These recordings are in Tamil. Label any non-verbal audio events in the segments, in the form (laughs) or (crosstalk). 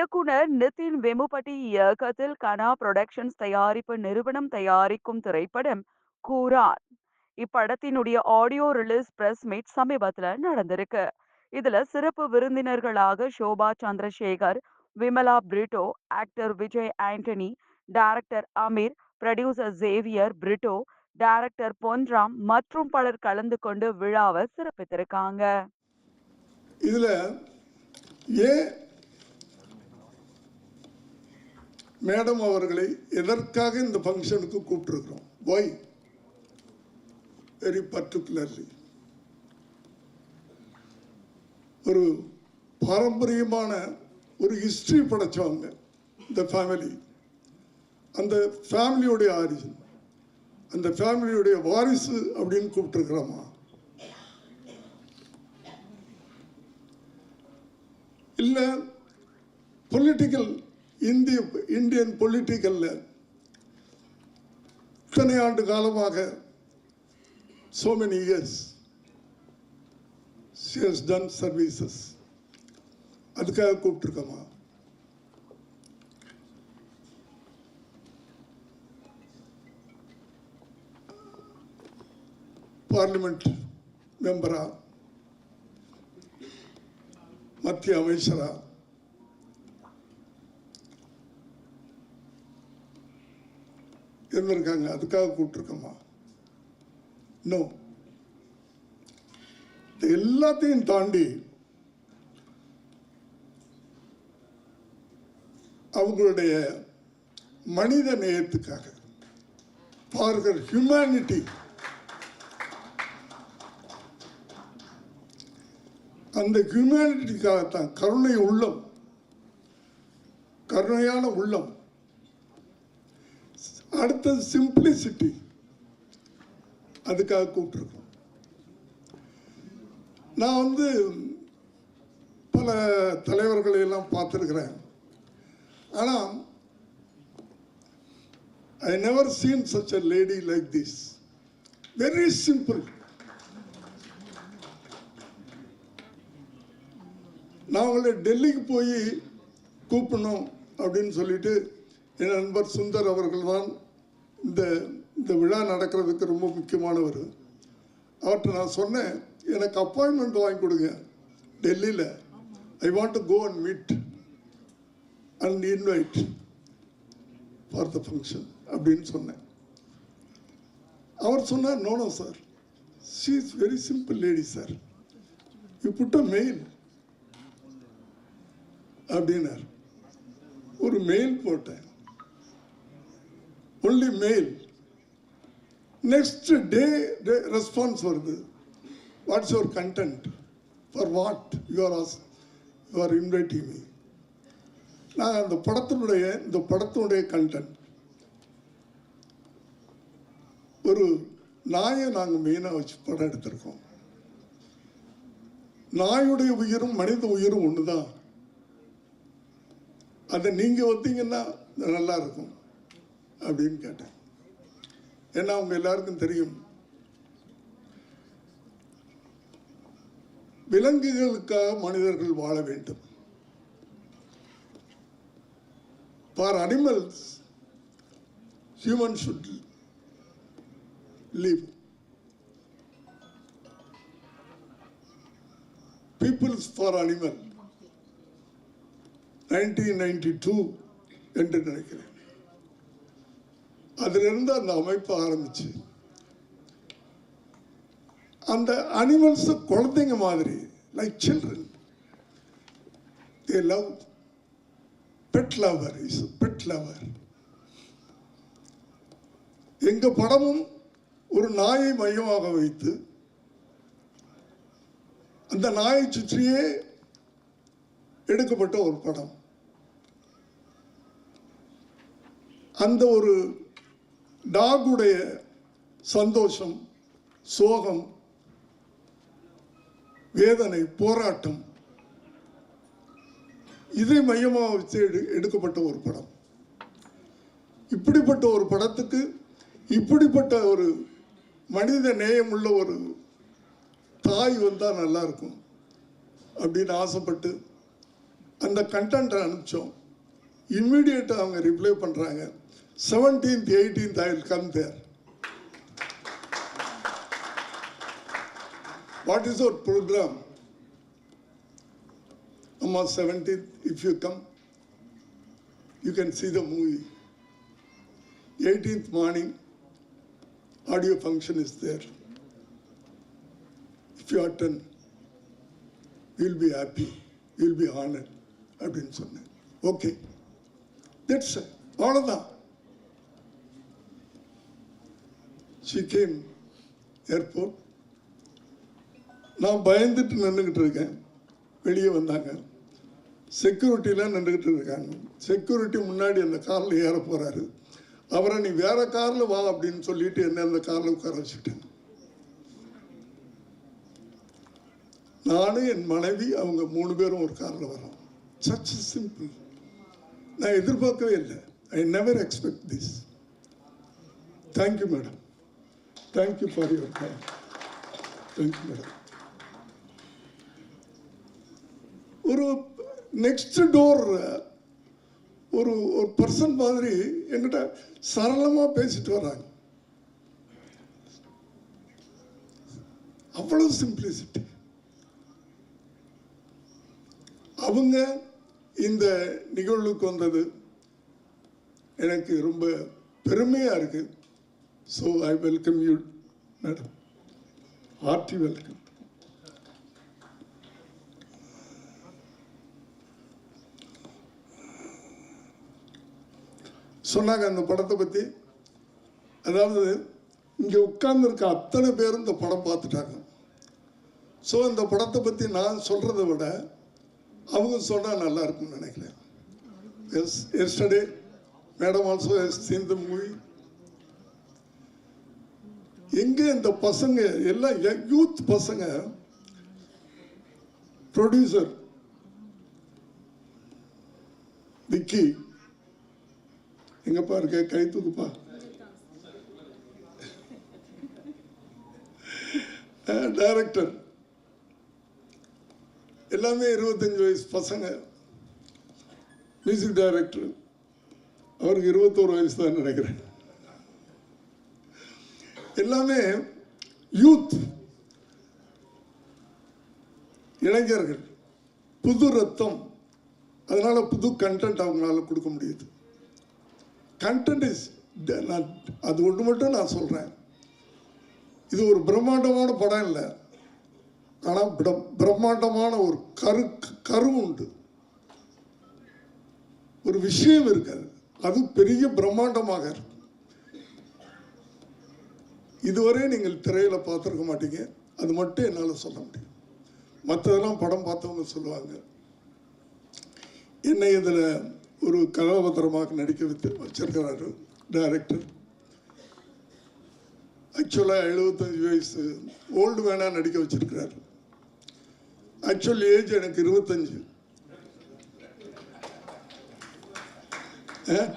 இயக்குனர் நிதின் வெமுபட்டி இயக்கத்தில் கனா புரொடக்ஷன்ஸ் தயாரிப்பு நிறுவனம் தயாரிக்கும் திரைப்படம் கூரான் இப்படத்தினுடைய ஆடியோ ரிலீஸ் பிரஸ் மீட் சமீபத்துல நடந்திருக்கு. இதுல சிறப்பு விருந்தினர்களாக Shobha Chandrasekhar Vimala Britto actor Vijay Antony director Ameer producer Xavier Britto director Ponram மற்றும் பலர் கலந்து கொண்டு விழாவை சிறப்பித்திருக்காங்க. இதுல ஏன் மேடம் அவர்களை எதற்காக இந்த ஃபங்க்ஷனுக்கு கூப்பிட்டுருக்குறோம்? ஒய் வெரி பர்டிகுலர்லி ஒரு பாரம்பரியமான ஒரு ஹிஸ்ட்ரி படைச்சவங்க இந்த ஃபேமிலி அந்த ஃபேமிலியோடைய ஆரிஜின் அந்த ஃபேமிலியுடைய வாரிசு அப்படின்னு கூப்பிட்டுருக்குறோமா? இல்லை பொலிட்டிக்கல் இந்திய இந்தியன் பொலிட்டிக்கலில் இத்தனை ஆண்டு காலமாக so many years she has done services. அதுக்காக கூப்பிட்டுருக்கோமா? பார்லிமெண்ட் மெம்பரா மத்திய அமைச்சரா இருந்திருக்காங்க அதுக்காக கூப்பிட்டுருக்கோமா நோ இது எல்லாத்தையும் தாண்டி அவங்களுடைய மனித நேயத்துக்காக பார்க்கிற ஹியூமனிட்டி அந்த ஹியூமனிட்டிக்காகத்தான் கருணை உள்ளம் கருணையான உள்ளம் அடுத்தது சிம்பிளிசிட்டி அதுக்காக கூப்பிட்ருக்கோம் நான் வந்து பல தலைவர்களை எல்லாம் பார்த்துருக்கிறேன். ஆனால் I never seen such a lady like this very simple நான் உங்களை டெல்லிக்கு போய் கூப்பிடணும் அப்படின்னு சொல்லிட்டு என் நண்பர் சுந்தர் அவர்கள் தான் இந்த இந்த விழா நடக்கிறதுக்கு ரொம்ப முக்கியமானவர். அவர்கிட்ட நான் சொன்னேன் எனக்கு அப்பாயின்மெண்ட் வாங்கி கொடுங்க டெல்லியில். I want to go and meet and invite for the function அப்படின்னு சொன்னேன். அவர் சொன்னார் no no sir she is very simple lady sir you put a mail அப்படின்னார். ஒரு மெயில் போட்டேன். Only mail next day response வருது. What's your content for what you are your inviting me நான் அந்த படத்தினுடைய இந்த படத்தினுடைய கண்டென்ட் ஒரு நாயை நாங்கள் மெயினாக வச்சு படம் எடுத்திருக்கோம். நாயுடைய உயிரும் மனித உயிரும் ஒன்று தான் அதை நீங்கள் வந்தீங்கன்னா நல்லா இருக்கும். அப்படின்னு கேட்டேன். ஏன்னா அவங்க எல்லாருக்கும் தெரியும். விலங்குகளுக்காக மனிதர்கள் வாழ வேண்டும். For animals human should live. Peoples for animal nineteen ninety two என்று நினைக்கிறேன். அதிலிருந்து அந்த அமைப்பு ஆரம்பிச்சு. அந்த அனிமல்ஸ் குழந்தைங்க மாதிரி like children they love pet lover is pet lover எங்க படமும் ஒரு நாயை மையமாக வைத்து அந்த நாயை சுற்றியே எடுக்கப்பட்ட ஒரு படம். அந்த ஒரு டாகுடைய சந்தோஷம் சோகம் வேதனை போராட்டம் இதை மையமாக வச்சு எடு எடுக்கப்பட்ட ஒரு படம். இப்படிப்பட்ட ஒரு படத்துக்கு இப்படிப்பட்ட ஒரு மனித நேயமுள்ள ஒரு தாய் வந்தால் நல்லா இருக்கும் அப்படின்னு ஆசைப்பட்டு அந்த கண்டென்ட்டை அனுப்பிச்சோம். இம்மிடியேட்டாக அவங்க ரிப்ளை பண்ணுறாங்க seventeenth eighteenth I will come there what is our programme அம்மா seventeenth if you come you can see the movie 18th morning audio function is there if you attend you'll be happy you'll be honored அப்படின்னு சொன்னேன் ஓகே தட்ஸ் அவ்வளோதான் Sikkim airport நான் பயந்துட்டு நின்றுக்கிட்டு இருக்கேன். வெளியே வந்தாங்க. செக்யூரிட்டிலாம் நின்றுக்கிட்டு இருக்காங்க. செக்யூரிட்டி முன்னாடி அந்த காரில் ஏற போகிறாரு அவரை நீ வேற காரில் வா அப்படின்னு சொல்லிட்டு என்ன அந்த காரில் உட்கார வச்சுட்டேன். நானும் என் மனைவி அவங்க மூணு பேரும் ஒரு காரில் வரோம். சச் சிம்பிள் நான் எதிர்பார்க்கவே இல்லை. I never expect this thank you madam thank you for your Thank you, madam ஒரு நெக்ஸ்ட் டோர் ஒரு ஒரு பர்சன் மாதிரி என்கிட்ட சரளமாக பேசிட்டு வராங்க. அவ்வளோ சிம்பிளிசிட்டி அவங்க இந்த நிகழ்வுக்கு வந்தது எனக்கு ரொம்ப பெருமையாக இருக்குது so I welcome you madam Hearty welcome சொன்னாங்க அந்த படத்தை பற்றி அதாவது இங்கே உட்கார்ந்துருக்க அத்தனை பேரும் இந்த படம் பார்த்துட்டாங்க. ஸோ இந்த படத்தை பற்றி நான் சொல்கிறத விட அவங்க சொன்னால் நல்லா இருக்கும்னு நினைக்கிறேன். Yes yesterday madam also yes seen the movie எங்கே இந்த பசங்க எல்லாம் யூத் பசங்க ப்ரொடியூசர் விக்கி எங்கப்பா இருக்க? கை தூக்குப்பா. டைரக்டர் எல்லாமே இருபத்தஞ்சு வயசு பசங்க. மியூசிக் டைரக்டர் அவருக்கு இருபத்தோரு வயசு தான் நினைக்கிறேன். எல்லாமே யூத் இளைஞர்கள் புது ரத்தம். அதனால் புது கண்டென்ட் அவங்களால கொடுக்க முடியுது. கண்டென்ட் இஸ் நான் அது ஒன்று மட்டும் நான் சொல்கிறேன் இது ஒரு பிரம்மாண்டமான படம் இல்லை. ஆனால் பிரம்மாண்டமான ஒரு கரு கரு உண்டு. ஒரு விஷயம் இருக்காது அது பெரிய பிரம்மாண்டமாக இருக்கும். இதுவரை நீங்கள் திரையில் பார்த்துருக்க மாட்டீங்க. அது மட்டும் என்னால் சொல்ல முடியும். மற்றதெல்லாம் படம் பார்த்தவங்க சொல்லுவாங்க. என்னை இதில் ஒரு கதாபாத்திரமாக நடிக்க வைத்து வச்சிருக்கிறாரு டைரக்டர் ஆக்சுவலாக எழுபத்தஞ்சு வயசு ஓல்டு மேனாக நடிக்க வச்சிருக்கிறாரு. ஆக்சுவல் ஏஜ் எனக்கு இருபத்தஞ்சு.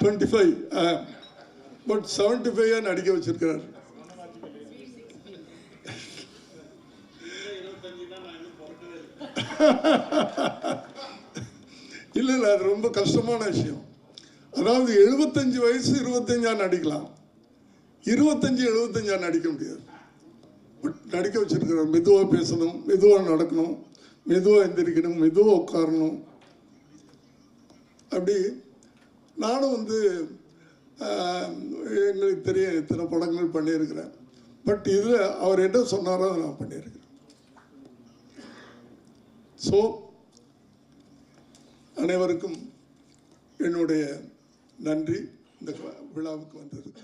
டுவெண்ட்டி ஃபைவ் பட் செவன்ட்டி ஃபைவாக நடிக்க வச்சிருக்கிறாரு. (laughs) இல்லை இல்லை அது ரொம்ப கஷ்டமான விஷயம். அதாவது எழுபத்தஞ்சு வயசு இருபத்தஞ்சா நடிக்கலாம். இருபத்தஞ்சு எழுபத்தஞ்சா நடிக்க முடியாது. நடிக்க வச்சுருக்கிறோம். மெதுவாக பேசணும் மெதுவாக நடக்கணும் மெதுவாக எந்திரிக்கணும் மெதுவாக உட்காரணும். அப்படி நானும் வந்து எங்களுக்கு தெரியும் இத்தனை படங்கள் பண்ணியிருக்கிறேன். பட் இதில் அவர் என்ன சொன்னாரோ அதை நான் பண்ணியிருக்கிறேன். ஸோ அனைவருக்கும் என்னுடைய நன்றி. இந்த விழாவுக்கு வந்ததுக்கு